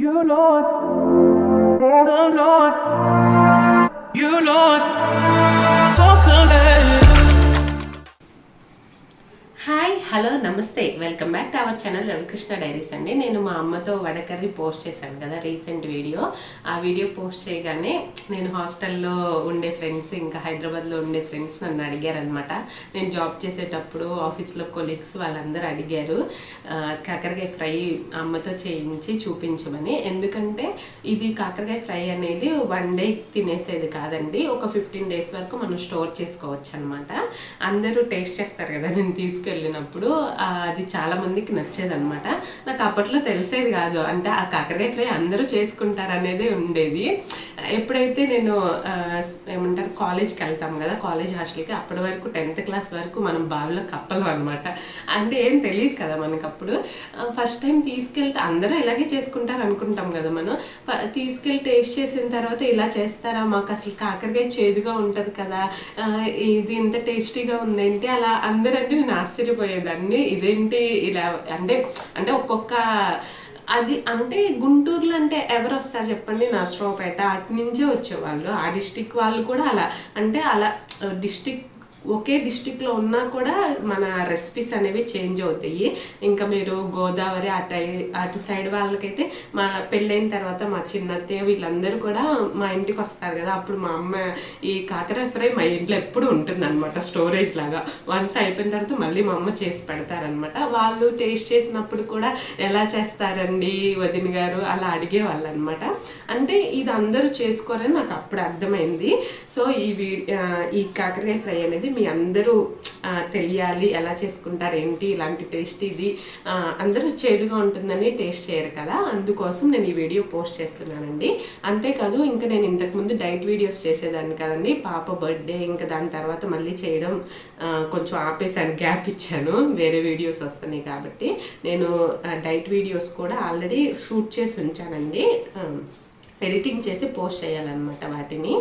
You Lord, the Lord, you Lord, for some someday. Hi hello నమస్తే. Welcome back to our channel Ravikrishna Diaries అండి. నేను మా అమ్మతో వడకర్రీ post చేశాను కదా రీసెంట్ వీడియో. ఆ వీడియో పోస్ట్ చేయగానే నేను హాస్టల్లో ఉండే ఫ్రెండ్స్ ఇంకా హైదరాబాద్లో ఉండే ఫ్రెండ్స్ నన్ను అడిగారనమాట నేను జాబ్ చేసేటప్పుడు ఆఫీస్లో కొలీగ్స్ వాళ్ళందరూ అడిగారు కాకరకాయ ఫ్రై అమ్మతో చేయించి చూపించమని. ఎందుకంటే ఇది కాకరకాయ ఫ్రై అనేది వన్ డే తినేసేది కాదండి. ఒక ఫిఫ్టీన్ డేస్ వరకు మనం స్టోర్ చేసుకోవచ్చు అనమాట అందరూ టేస్ట్ చేస్తారు కదా నేను తీసుకు ఆ, అది చాలా మందికి నచ్చేది అనమాట నాకు అప్పట్లో తెలిసేది కాదు. అంటే ఆ కాకరకాయ ఫ్రై అందరూ చేసుకుంటారు అనేది ఉండేది. ఎప్పుడైతే నేను ఏమంటారు కాలేజ్కి వెళ్తాం కదా కాలేజ్ హాస్టల్కి అప్పటి వరకు టెన్త్ క్లాస్ వరకు మనం బావిలో కప్పలం అనమాట అంటే ఏం తెలియదు కదా మనకు అప్పుడు ఫస్ట్ టైం తీసుకెళ్తే అందరూ ఇలాగే చేసుకుంటారు అనుకుంటాం కదా మనం. తీసుకెళ్ళి టేస్ట్ చేసిన తర్వాత ఇలా చేస్తారా? మాకు అసలు కాకరకాయ చేదుగా ఉంటుంది కదా. ఇది ఇంత టేస్టీగా ఉందేంటి? అలా అందరూ అంటే నేను ఆశ్చర్యపోయేదాన్ని. ఇదేంటి ఇలా అంటే అంటే ఒక్కొక్క అది అంటే గుంటూరులో అంటే ఎవరు వస్తారు చెప్పండి? నర్సరావుపేట. అటు నుంచే వచ్చేవాళ్ళు. ఆ డిస్టిక్ వాళ్ళు కూడా అలా. అంటే అలా డిస్టిక్ ఒకే డిస్టిక్లో ఉన్నా కూడా మన రెసిపీస్ అనేవి చేంజ్ అవుతాయి. ఇంకా మీరు గోదావరి అటు అటు సైడ్ వాళ్ళకైతే మా పెళ్ళైన తర్వాత మా చిన్నత్తయ్య వీళ్ళందరూ కూడా మా ఇంటికి వస్తారు కదా అప్పుడు మా అమ్మ ఈ కాకర ఫ్రై మా ఇంట్లో ఎప్పుడు ఉంటుంది అనమాట స్టోరేజ్ లాగా. వన్స్ అయిపోయిన తర్వాత మళ్ళీ మా అమ్మ చేసి పెడతారనమాట వాళ్ళు టేస్ట్ చేసినప్పుడు కూడా ఎలా చేస్తారండి వదిన గారు అలా అడిగేవాళ్ళు అనమాట అంటే ఇది అందరూ చేసుకోరని నాకు అప్పుడు అర్థమైంది. సో ఈ వీ ఈ కాకరకాయ ఫ్రై అనేది మీ అందరూ తెలియాలి ఎలా చేసుకుంటారు ఏంటి ఇలాంటి టేస్ట్ ఇది. అందరూ చేదుగా ఉంటుందని టేస్ట్ చేయరు కదా. అందుకోసం నేను ఈ వీడియో పోస్ట్ చేస్తున్నానండి. అంతేకాదు ఇంకా నేను ఇంతకుముందు డైట్ వీడియోస్ చేసేదాన్ని కదండి. పాప బర్త్డే ఇంకా దాని తర్వాత మళ్ళీ చేయడం కొంచెం ఆపేసాను గ్యాప్ ఇచ్చాను. వేరే వీడియోస్ వస్తున్నాయి కాబట్టి నేను డైట్ వీడియోస్ కూడా ఆల్రెడీ షూట్ చేసి ఉంచానండి. ఎడిటింగ్ చేసి పోస్ట్ చేయాలన్నమాట వాటిని.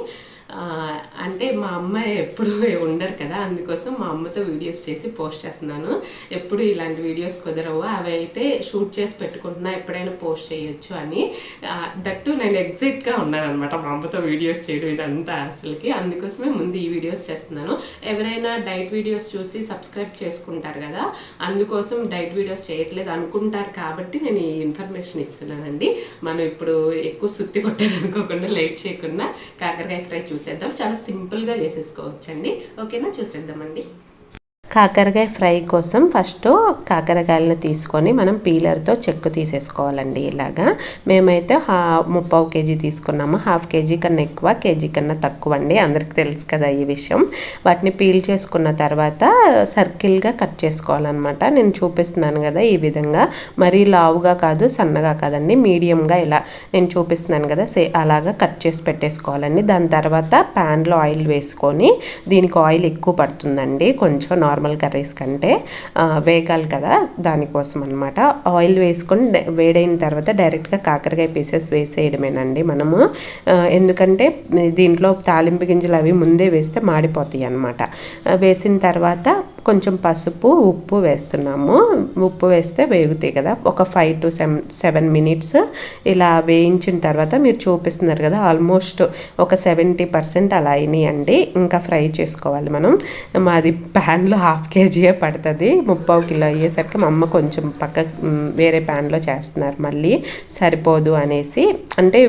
అంటే మా అమ్మాయి ఎప్పుడు ఉండరు కదా అందుకోసం మా అమ్మతో వీడియోస్ చేసి పోస్ట్ చేస్తున్నాను. ఎప్పుడు ఇలాంటి వీడియోస్ కుదరవు అవి అయితే షూట్ చేసి పెట్టుకుంటున్నా ఎప్పుడైనా పోస్ట్ చేయొచ్చు అని. దట్టు నేను ఎగ్జైట్గా ఉన్నాను అనమాట మా అమ్మతో వీడియోస్ చేయడం ఇదంతా అసలుకి. అందుకోసమే ముందు ఈ వీడియోస్ చేస్తున్నాను. ఎవరైనా డైట్ వీడియోస్ చూసి సబ్స్క్రైబ్ చేసుకుంటారు కదా అందుకోసం డైట్ వీడియోస్ చేయట్లేదు అనుకుంటారు కాబట్టి నేను ఈ ఇన్ఫర్మేషన్ ఇస్తున్నానండి. మనం ఇప్పుడు ఎక్కువ సుత్తి కొట్టాలనుకోకుండా లేట్ చేయకుండా కాకరకాయ ఫ్రై చూసేద్దాం. చాలా సింపుల్గా చేసేసుకోవచ్చండి. ఓకేనా? చూసేద్దామండి. కాకరకాయ ఫ్రై కోసం ఫస్ట్ కాకరకాయలను తీసుకొని మనం పీలర్తో చెక్కు తీసేసుకోవాలండి ఇలాగా. మేమైతే హా ముప్పావు కేజీ తీసుకున్నాము. హాఫ్ కేజీ కన్నా ఎక్కువ కేజీ కన్నా తక్కువ అండి. అందరికి తెలుసు కదా ఈ విషయం. వాటిని పీల్ చేసుకున్న తర్వాత సర్కిల్గా కట్ చేసుకోవాలన్నమాట. నేను చూపిస్తున్నాను కదా ఈ విధంగా. మరీ లావుగా కాదు సన్నగా కాదండి. మీడియంగా ఇలా నేను చూపిస్తున్నాను కదా సే అలాగా కట్ చేసి పెట్టేసుకోవాలండి. దాని తర్వాత ప్యాన్లో ఆయిల్ వేసుకొని దీనికి ఆయిల్ ఎక్కువ పడుతుందండి. కొంచెం నార్మల్ నార్మల్ కర్రీస్ కంటే వేగాలి కదా దానికోసం అనమాట ఆయిల్ వేసుకొని వేడైన తర్వాత డైరెక్ట్గా కాకరకాయ పీసెస్ వేసేయడమేనండి మనము. ఎందుకంటే దీంట్లో తాలింపు గింజలు అవి ముందే వేస్తే మాడిపోతాయి అనమాట వేసిన తర్వాత కొంచెం పసుపు ఉప్పు వేస్తున్నాము. ఉప్పు వేస్తే వేగుతాయి కదా. ఒక five to seven seven minutes ఇలా వేయించిన తర్వాత మీరు చూపిస్తున్నారు కదా ఆల్మోస్ట్ ఒక సెవెంటీ పర్సెంట్ అలా అయినాయండి. ఇంకా ఫ్రై చేసుకోవాలి మనం. మాది ప్యాన్లో హాఫ్ కేజీయే పడుతుంది. ముప్పావు కిలో అయ్యేసరికి మా అమ్మ కొంచెం పక్క వేరే ప్యాన్లో చేస్తున్నారు మళ్ళీ. సరిపోదు అనేసి. అంటే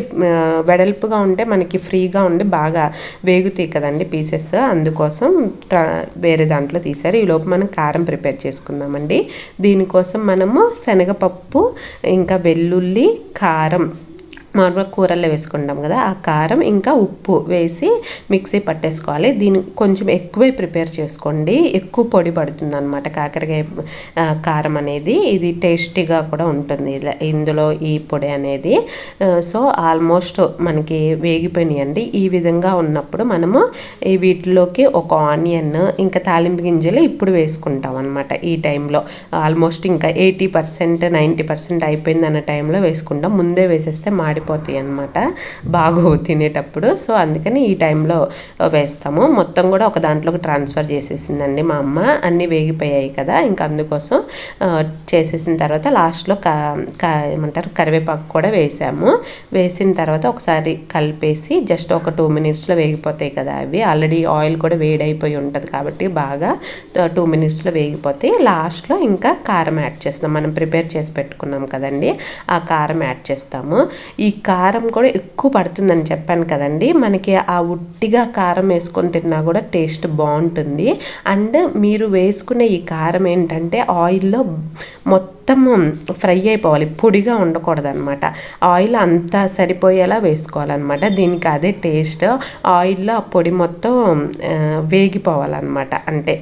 వెడల్పుగా ఉంటే మనకి ఫ్రీగా ఉండి బాగా వేగుతాయి కదండి పీసెస్. అందుకోసం ట్రా వేరే దాంట్లో తీసారు. ఈలోపు మనం కారం ప్రిపేర్ చేసుకుందామండి. దీనికోసం మనము శనగపప్పు ఇంకా వెల్లుల్లి కారం నార్మల్ కూరల్లో వేసుకుంటాం కదా ఆ కారం ఇంకా ఉప్పు వేసి మిక్సీ పట్టేసుకోవాలి. దీని కొంచెం ఎక్కువే ప్రిపేర్ చేసుకోండి. ఎక్కువ పొడి పడుతుంది అనమాట కాకరకాయ కారం అనేది. ఇది టేస్టీగా కూడా ఉంటుంది. ఇలా ఇందులో ఈ పొడి అనేది. సో ఆల్మోస్ట్ మనకి వేగిపోయినాయండి. ఈ విధంగా ఉన్నప్పుడు మనము ఈ వీటిలోకి ఒక ఆనియన్ ఇంకా తాలింపు గింజలు ఇప్పుడు వేసుకుంటాం అనమాట ఈ టైంలో. ఆల్మోస్ట్ ఇంకా ఎయిటీ పర్సెంట్ నైంటీ పర్సెంట్ అయిపోయింది అన్న టైంలో వేసుకుంటాం. ముందే వేసేస్తే మాడి మాడిపోతాయి అన్నమాట. బాగా తినేటప్పుడు. సో అందుకని ఈ టైంలో వేస్తాము. మొత్తం కూడా ఒక దాంట్లోకి ట్రాన్స్ఫర్ చేసేసిందండి మా అమ్మ. అన్నీ వేగిపోయాయి కదా. ఇంకా అందుకోసం చేసేసిన తర్వాత లాస్ట్లో క ఏమంటారు కరివేపాకు కూడా వేసాము. వేసిన తర్వాత ఒకసారి కలిపేసి జస్ట్ ఒక టూ మినిట్స్లో వేగిపోతాయి కదా అవి. ఆల్రెడీ ఆయిల్ కూడా వేడైపోయి ఉంటుంది కాబట్టి బాగా టూ మినిట్స్లో వేగిపోతాయి. లాస్ట్లో ఇంకా కారం యాడ్ చేస్తాం మనం ప్రిపేర్ చేసి పెట్టుకున్నాం కదండి. ఆ కారం యాడ్ చేస్తాము. ఈ కారం కూడా ఎక్కువ పడుతుందని చెప్పాను కదండి. మనకి ఆ ఉట్టిగా కారం వేసుకొని తిన్నా కూడా టేస్ట్ బాగుంటుంది. అండ్ మీరు వేసుకునే ఈ కారం ఏంటంటే ఆయిల్లో మొత్తం ఫ్రై అయిపోవాలి. పొడిగా ఉండకూడదు అనమాట ఆయిల్ అంతా సరిపోయేలా వేసుకోవాలన్నమాట. దీనికి అదే టేస్ట్. ఆయిల్లో ఆ పొడి మొత్తం వేగిపోవాలన్నమాట. అంటే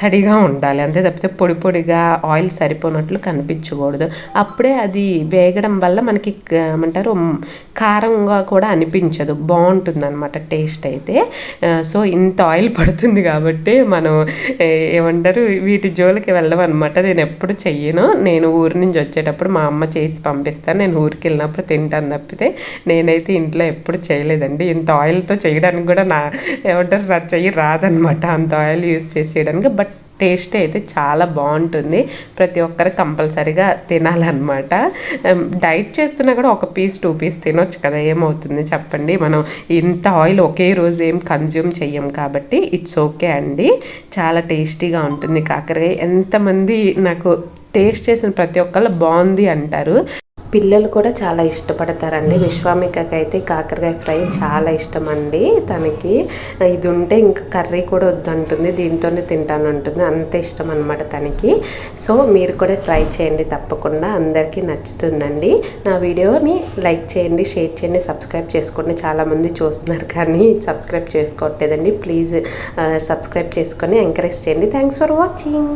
తడిగా ఉండాలి. అంతే తప్పితే పొడి పొడిగా ఆయిల్ సరిపోనట్లు కనిపించకూడదు. అప్పుడే అది వేగడం వల్ల మనకి ఏమంటారు కారంగా కూడా అనిపించదు. బాగుంటుంది అనమాట టేస్ట్ అయితే. సో ఇంత ఆయిల్ పడుతుంది కాబట్టి మనం ఏ, ఏమంటారు వీటి జోలికి వెళ్ళడం అనమాట నేను ఎప్పుడు చెయ్యను. నేను ఊరి నుంచి వచ్చేటప్పుడు మా అమ్మ చేసి పంపిస్తాను నేను ఊరికి వెళ్ళినప్పుడు తింటాను తప్పితే నేనైతే ఇంట్లో ఎప్పుడు చేయలేదండి. ఇంత ఆయిల్తో చేయడానికి కూడా నా ఏమంటారు నా చెయ్యి రాదనమాట అంత ఆయిల్ యూస్ చేసి చేయడానికి. బట్ టేస్ట్ అయితే చాలా బాగుంటుంది. ప్రతి ఒక్కరు కంపల్సరీగా తినాలన్నమాట. డైట్ చేస్తున్నా కూడా ఒక పీస్ టూ పీస్ తినొచ్చు కదా ఏమవుతుంది చెప్పండి. మనం ఇంత ఆయిల్ ఒకే రోజు ఏం కన్జ్యూమ్ చెయ్యం కాబట్టి ఇట్స్ ఓకే అండి. చాలా టేస్టీగా ఉంటుంది కాకరకాయ. ఎంతమంది నాకు టేస్ట్ చేసిన ప్రతి ఒక్కళ్ళు బాగుంది అంటారు. పిల్లలు కూడా చాలా ఇష్టపడతారండి. విశ్వామికకి అయితే కాకరకాయ ఫ్రై చాలా ఇష్టం అండి తనకి. ఇది ఉంటే ఇంకా కర్రీ కూడా వద్దంటుంది దీంతోనే తింటాను అంటుంది. అంత ఇష్టం అనమాట తనకి. సో మీరు కూడా ట్రై చేయండి తప్పకుండా. అందరికీ నచ్చుతుందండి. నా వీడియోని లైక్ చేయండి షేర్ చేయండి సబ్స్క్రైబ్ చేసుకోండి. చాలామంది చూస్తున్నారు కానీ సబ్స్క్రైబ్ చేసుకోవట్లేదండి. ప్లీజ్ సబ్స్క్రైబ్ చేసుకొని ఎంకరేజ్ చేయండి. Thanks for watching.